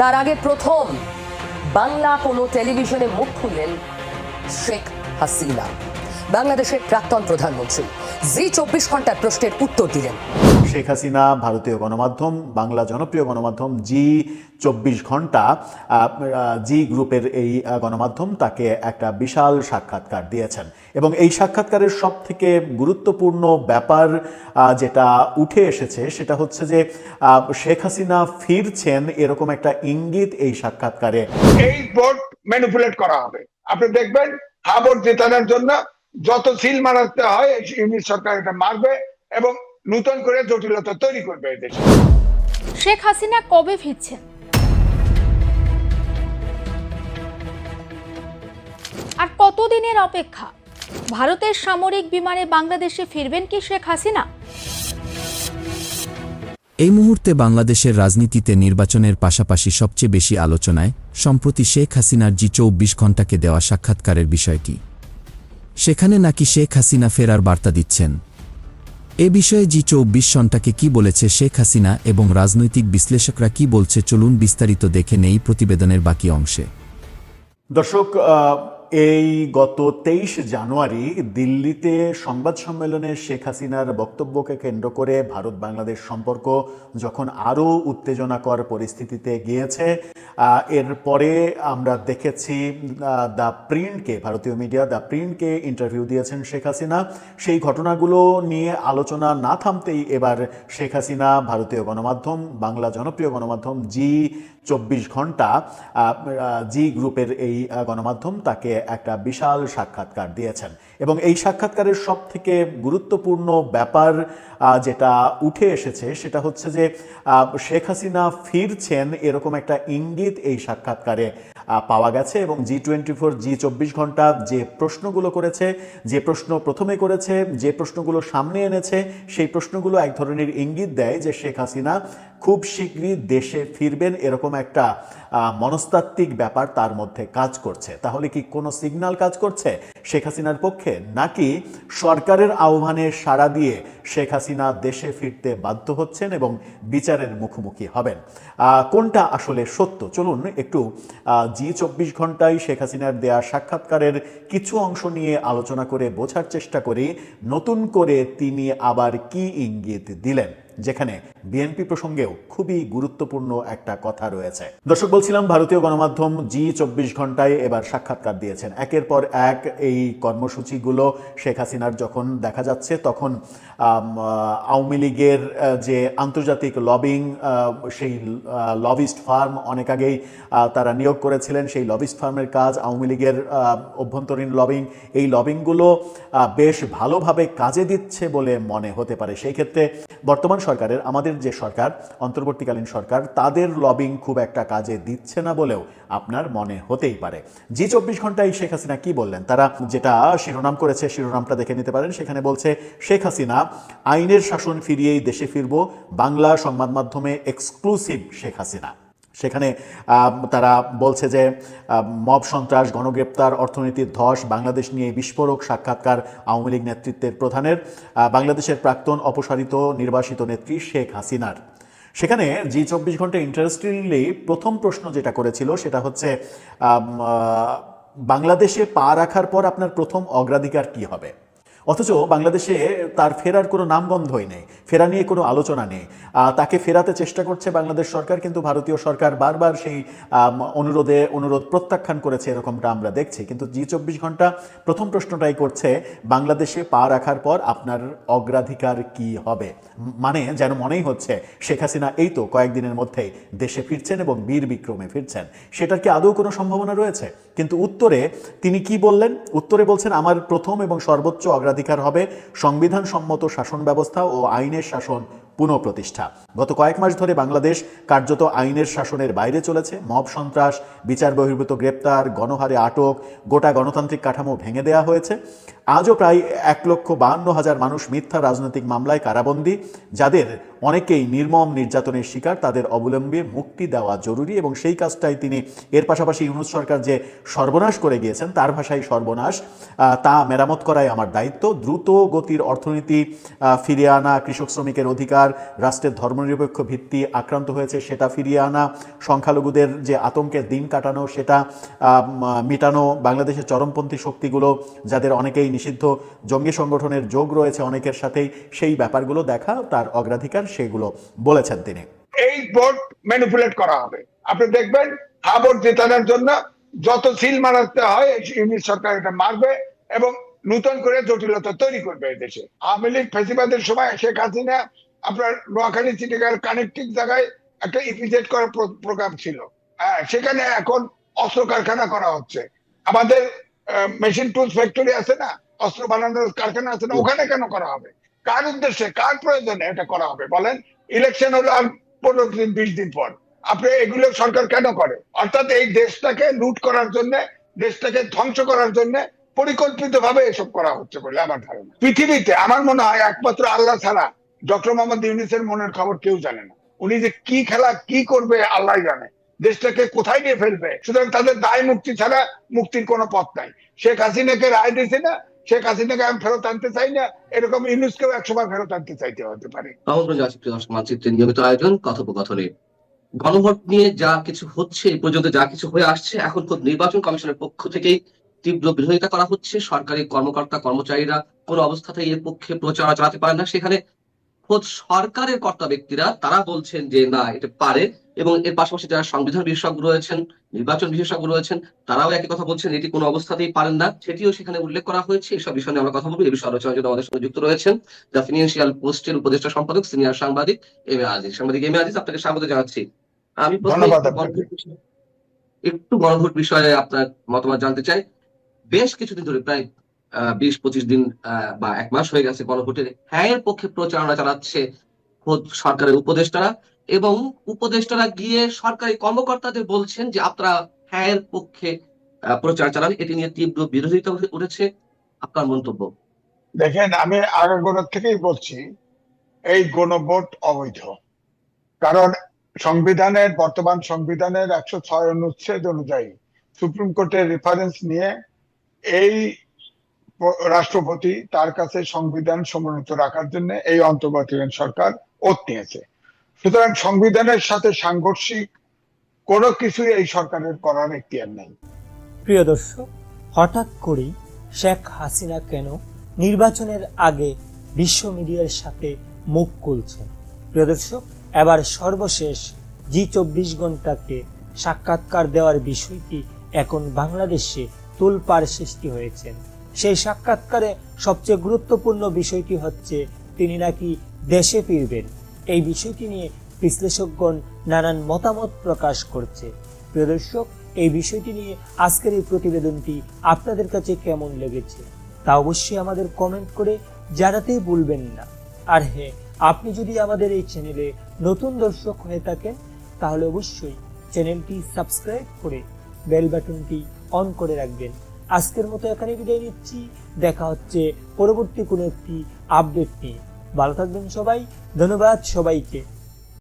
তার আগে প্রথম বাংলা কোনো টেলিভিশনে মুখ খুললেন শেখ হাসিনা বাংলাদেশের প্রাক্তন প্রধানমন্ত্রী। জি চব্বিশ ঘণ্টার প্রশ্নের উত্তর দিলেন। শেখ হাসিনা ভারতীয় গণমাধ্যম বাংলা জনপ্রিয় গণমাধ্যম জি চব্বিশ ঘণ্টা জি গ্রুপের এই গণমাধ্যম তাকে একটা বিশাল সাক্ষাৎকার দিয়েছেন। এবং এই সাক্ষাৎকারের সব থেকে গুরুত্বপূর্ণ ব্যাপার আহ, যেটা উঠে এসেছে সেটা হচ্ছে যে আহ, শেখ হাসিনা ফিরছেন এরকম একটা ইঙ্গিত এই সাক্ষাৎকারে। এই ভোট ম্যানিপুলেট করা হবে। আপনি দেখবেন হা ভোট জেতানোর জন্য যত সিল মারাতে হয় ইউনিট সরকার এটা মারবে এবং নতুন করে জটিলতা তৈরি করবে এই দেশে। শেখ হাসিনা কবে ফিরছেন? আর কতদিনের অপেক্ষা? ভারতের সামরিক বিমানে বাংলাদেশে ফিরবেন কি শেখ হাসিনা? এই মুহূর্তে বাংলাদেশের রাজনীতিতে নির্বাচনের পাশাপাশি সবচেয়ে বেশি আলোচনায় সম্প্রতি শেখ হাসিনার জি চব্বিশ ঘণ্টাকে দেওয়া সাক্ষাৎকারের বিষয়টি। সেখানে নাকি শেখ হাসিনা ফেরার বার্তা দিচ্ছেন। এ বিষয়ে জি চব্বিশ সন্টাকে কি বলেছে শেখ হাসিনা এবং রাজনৈতিক বিশ্লেষকরা কি বলছে চলুন বিস্তারিত দেখে নেই প্রতিবেদনের বাকি অংশে। দর্শক এই গত তেইশ জানুয়ারি দিল্লিতে সংবাদ সম্মেলনে শেখ হাসিনার বক্তব্যকে কেন্দ্র করে ভারত বাংলাদেশ সম্পর্ক যখন আরও উত্তেজনাকর পরিস্থিতিতে গিয়েছে এরপরে আমরা দেখেছি দ্য প্রিন্টকে, ভারতীয় মিডিয়া দ্য প্রিন্টকে ইন্টারভিউ দিয়েছেন শেখ হাসিনা। সেই ঘটনাগুলো নিয়ে আলোচনা না থামতেই এবার শেখ হাসিনা, ভারতীয় গণমাধ্যম, বাংলা জনপ্রিয় গণমাধ্যম জি চব্বিশ ঘণ্টা জি গ্রুপের এই গণমাধ্যম তাকে একটা বিশাল সাক্ষাৎকার দিয়েছেন। এবং এই সাক্ষাৎকারের সব থেকে গুরুত্বপূর্ণ ব্যাপার যেটা উঠে এসেছে সেটা হচ্ছে যে শেখ হাসিনা ফিরছেন এরকম একটা ইঙ্গিত এই সাক্ষাৎকারে। পাওয়া গেছে এবং জি টোয়েন্টি ফোর জি চব্বিশ ঘণ্টা যে প্রশ্নগুলো করেছে, যে প্রশ্ন প্রথমে করেছে, যে প্রশ্নগুলো সামনে এনেছে, সেই প্রশ্নগুলো এক ধরনের ইঙ্গিত দেয় যে শেখ হাসিনা খুব শীঘ্রই দেশে ফিরবেন এরকম একটা মনস্তাত্ত্বিক ব্যাপার তার মধ্যে কাজ করছে। তাহলে কি কোনো সিগন্যাল কাজ করছে শেখ হাসিনার পক্ষে? নাকি সরকারের আহ্বানে সাড়া দিয়ে শেখ হাসিনা দেশে ফিরতে বাধ্য হচ্ছেন এবং বিচারের মুখোমুখি হবেন। কোনটা আসলে সত্য? চলুন একটু জি চব্বিশ ঘন্টায় শেখ হাসিনার দেয়া সাক্ষাৎকারের কিছু অংশ নিয়ে আলোচনা করে বোঝার চেষ্টা করি। নতুন করে তিনি আবার কি ইঙ্গিত দিলেন? যেখানে বিএনপি প্রসঙ্গেও খুবই গুরুত্বপূর্ণ একটা কথা রয়েছে। দর্শক, বলছিলাম ভারতীয় গণমাধ্যম জি চব্বিশ ঘন্টায় এবার সাক্ষাৎকার দিয়েছেন। একের পর এক এই কর্মসূচিগুলো শেখ হাসিনার যখন দেখা যাচ্ছে, তখন আওয়ামী লীগের যে আন্তর্জাতিক লবিং সেই লবিস্ট ফার্ম অনেক আগেই তারা নিয়োগ করেছিলেন। সেই লবিস্ট ফার্মের কাজ, আওয়ামী লীগের অভ্যন্তরীণ লবিং, এই লবিংগুলো বেশ ভালোভাবে কাজে দিচ্ছে বলে মনে হতে পারে। সেই ক্ষেত্রে বর্তমান সরকারের আমাদের যে সরকার, অন্তর্বর্তীকালীন সরকার, তাদের লবিং খুব একটা কাজে দিচ্ছে না বলেও আপনার মনে হতেই পারে। জি চব্বিশ ঘন্টায় শেখ হাসিনা কি বললেন? তারা যেটা শিরোনাম করেছে, শিরোনামটা দেখে নিতে পারেন। সেখানে বলছে, শেখ হাসিনা, আইনের শাসন ফিরিয়েই দেশে ফিরব, বাংলা সংবাদ মাধ্যমে এক্সক্লুসিভ শেখ হাসিনা। সেখানে তারা বলছে যে মব সন্ত্রাস, গণগ্রেপ্তার, অর্থনীতির ধস, বাংলাদেশ নিয়ে বিস্ফোরক সাক্ষাৎকার আওয়ামী লীগ নেতৃত্বের প্রধানের বাংলাদেশের প্রাক্তন অপসারিত নির্বাসিত নেত্রী শেখ হাসিনার। সেখানে জি চব্বিশ ঘণ্টা ইন্টারেস্টিংলি প্রথম প্রশ্ন যেটা করেছিল সেটা হচ্ছে বাংলাদেশে পা রাখার পর আপনার প্রথম অগ্রাধিকার কি হবে? অথচ বাংলাদেশে তার ফেরার কোনো নামগন্ধই নেই, ফেরা নিয়ে কোনো আলোচনা নেই। তাকে ফেরাতে চেষ্টা করছে বাংলাদেশ সরকার, কিন্তু ভারতীয় সরকার বারবার সেই অনুরোধে অনুরোধ প্রত্যাখ্যান করেছে এরকমটা আমরা দেখছি। কিন্তু জি চব্বিশ ঘণ্টা প্রথম প্রশ্নটাই করছে, বাংলাদেশে পা রাখার পর আপনার অগ্রাধিকার কি হবে? মানে যেন মনেই হচ্ছে, শেখ হাসিনা এই তো কয়েকদিনের মধ্যেই দেশে ফিরছেন এবং বীর বিক্রমে ফিরছেন। সেটার কি আদৌ কোনো সম্ভাবনা রয়েছে? কিন্তু উত্তরে তিনি কি বললেন? উত্তরে বলছেন, আমার প্রথম এবং সর্বোচ্চ অগ্রাধিকার হবে সংবিধান সম্মত শাসন ব্যবস্থা ও আইনের শাসন। পুনঃপ্রতিষ্ঠা। গত কয়েক মাস ধরে বাংলাদেশ কার্যত আইনের শাসনের বাইরে চলেছে। মব সন্ত্রাস, বিচার বহির্ভূত গ্রেপ্তার, গণহারে আটক, গোটা গণতান্ত্রিক কাঠামো ভেঙে দেওয়া হয়েছে। আজও প্রায় এক লক্ষ বাহান্ন হাজার মানুষ মিথ্যা রাজনৈতিক মামলায় কারাবন্দী, যাদের অনেকেই নির্মম নির্যাতনের শিকার, তাদের অবলম্বে মুক্তি দেওয়া জরুরি এবং সেই কাজটাই তিনি, এর পাশাপাশি ইউনুস সরকার যে সর্বনাশ করে গিয়েছেন, তার ভাষায় সর্বনাশ তা মেরামত করাই আমার দায়িত্ব। দ্রুত গতির অর্থনীতি ফিরিয়ে আনা কৃষক শ্রমিকের অধিকার রাষ্ট্রের ধর্মনিরপেক্ষ ভিত্তি আক্রান্ত হয়েছে, সেটা ফিরিয়ে আনা, সংখ্যালঘুদের যে আতঙ্কের দিন কাটানো, সেটা মেটানো, বাংলাদেশের চরমপন্থী শক্তিগুলো, যাদের অনেকেই নিষিদ্ধ জঙ্গি সংগঠনের যোগ রয়েছে অনেকের সাথেই, সেই ব্যাপারগুলো দেখা, তার অগ্রাধিকার সেগুলো বলেছেন তিনি। এই ভোট ম্যানিপুলেট করা হবে। আপনি দেখবেন, হা ভোট জেতানোর জন্য যত সিল মারাতে হয় ইউনিট সরকার এটা মারবে এবং নতুন করে জটিলতা তৈরি করবে এই দেশে আওয়ামী লীগ ফেসিবাদের সময় শেখ হাসিনা আপনার নোয়াখালী চিটিকার কানেক্টিং জায়গায় একটা ইপিজেড করার প্রোগ্রাম ছিল। সেখানে এখন অস্ত্র কারখানা করা হচ্ছে। আমাদের মেশিন টুলস ফ্যাক্টরি আছে না? অস্ত্র বানানোর কারখানা আছে না? ওখানে কেন করা হবে? কার উদ্দেশ্যে? কার প্রয়োজনে এটা করা হবে? বলেন ইলেকশন হলো আর পনেরো দিন, বিশ দিন পর। আপনি এগুলো সরকার কেন করে? অর্থাৎ এই দেশটাকে লুট করার জন্য, দেশটাকে ধ্বংস করার জন্য পরিকল্পিত ভাবে এসব করা হচ্ছে বলে আমার ধারণা। পৃথিবীতে, আমার মনে হয়, একমাত্র আল্লাহ ছাড়া ডক্টর মোহাম্মদ ইউনিসের মনের খবর কেউ জানে না। উনি যে কি খেলা, কি করবে, আল্লাহ জানে। দেশটাকে কোথায় নিয়ে ফেলবে? সুতরাং তাদের দায় মুক্তি ছাড়া মুক্তির কোনো পথ নাই। শেখ হাসিনাকে রায় দিয়েছে না, শেখ হাসিনাকে আমি ফেরত আনতে চাই না। এরকম ইউনুসকেও একসময় ফেরত আনতে চাইতে হতে পারে। নিয়মিত আয়োজন, কথোপকথনে। গণভোট নিয়ে যা কিছু হচ্ছে, এই পর্যন্ত যা কিছু হয়ে আসছে, এখন খোদ নির্বাচন কমিশনের পক্ষ থেকেই তীব্র বিরোধিতা করা হচ্ছে। সরকারি কর্মকর্তা, কর্মচারীরা কোনো অবস্থাতেই এর পক্ষে প্রচার চালাতে পারে না। সেখানে খোদ সরকারের কর্তা ব্যক্তিরা তারা বলছেন যে না এটা পারে। এবং এর পাশাপাশি যারা সংবিধান বিশেষজ্ঞ রয়েছেন নির্বাচন বিশেষজ্ঞ রয়েছেন তারাও একই কথা বলছেন এটি কোনো অবস্থাতেই পারেন না। সেটিও সেখানে উল্লেখ করা হয়েছে। এসব বিষয় নিয়ে আমরা কথা বলব। এই বিষয়ে আলোচনার জন্য আমাদের সঙ্গে যুক্ত রয়েছেন দ্য ফিনান্সিয়াল পোস্টের উপদেষ্টা সম্পাদক সিনিয়র সাংবাদিক এম এ আজিজ। সাংবাদিক এম এ আজিজ আপনাকে স্বাগত জানাচ্ছি। আমি একটু গণভোট বিষয়ে আপনার মতামত জানতে চাই। বেশ কিছুদিন ধরে প্রায় বিশ পঁচিশ দিন বা এক মাস হয়ে গেছে গণভোটের হ্যাঁ এর পক্ষে প্রচারণা চালাচ্ছে সরকারের উপদেষ্টারা এবং উপদেষ্টারা গিয়ে সরকারি কর্মকর্তাদের বলছেন যে আপনারা হ্যাঁ এর পক্ষে প্রচার চালান। এটি নিয়ে তীব্র বিরোধিতা উঠে- উঠেছে। আপনার মন্তব্য? দেখেন, আমি আগাগোড়ার থেকেই বলছি, এই গণভোট অবৈধ। কারণ সংবিধানের, বর্তমান সংবিধানের একশো ছয় অনুচ্ছেদ অনুযায়ী সুপ্রিম কোর্টের রেফারেন্স নিয়ে এই রাষ্ট্রপতি তার কাছে সংবিধান সমুন্নত রাখার জন্য এই অন্তর্বর্তীকালীন সরকার ওত নিয়েছে। সুতরাং সংবিধানের সাথে সাংঘর্ষিক কোনো কিছুই এই সরকারের করার এখতিয়ার নেই। প্রিয় দর্শক, হঠাৎ করেই শেখ হাসিনা কেন নির্বাচনের আগে বিশ্ব মিডিয়ার সাথে মুখ খুলছেন? প্রিয় দর্শক, এবার সর্বশেষ জি চব্বিশ ঘন্টাকে সাক্ষাৎকার দেওয়ার বিষয়টি এখন বাংলাদেশে তোলপাড় সৃষ্টি হয়েছে সেই সাক্ষাৎকারে সবচেয়ে গুরুত্বপূর্ণ বিষয়টি হচ্ছে তিনি নাকি দেশে ফিরবেন। এই বিষয়টি নিয়ে বিশ্লেষকগণ নানান মতামত প্রকাশ করছে। প্রিয় দর্শক, এই বিষয়টি নিয়ে আজকের এই প্রতিবেদনটি আপনাদের কাছে কেমন লেগেছে তা অবশ্যই আমাদের কমেন্ট করে জানাতেই ভুলবেন না। আর হ্যাঁ আপনি যদি আমাদের এই চ্যানেলে নতুন দর্শক হয়ে থাকেন, তাহলে অবশ্যই চ্যানেলটি সাবস্ক্রাইব করে বেল বাটনটি অন করে রাখবেন। আজকের মতো এখানে বিদায় নিচ্ছি। দেখা হচ্ছে পরবর্তী কোনো একটি আপডেট নিয়ে। ভালো থাকবেন সবাই। ধন্যবাদ সবাইকে।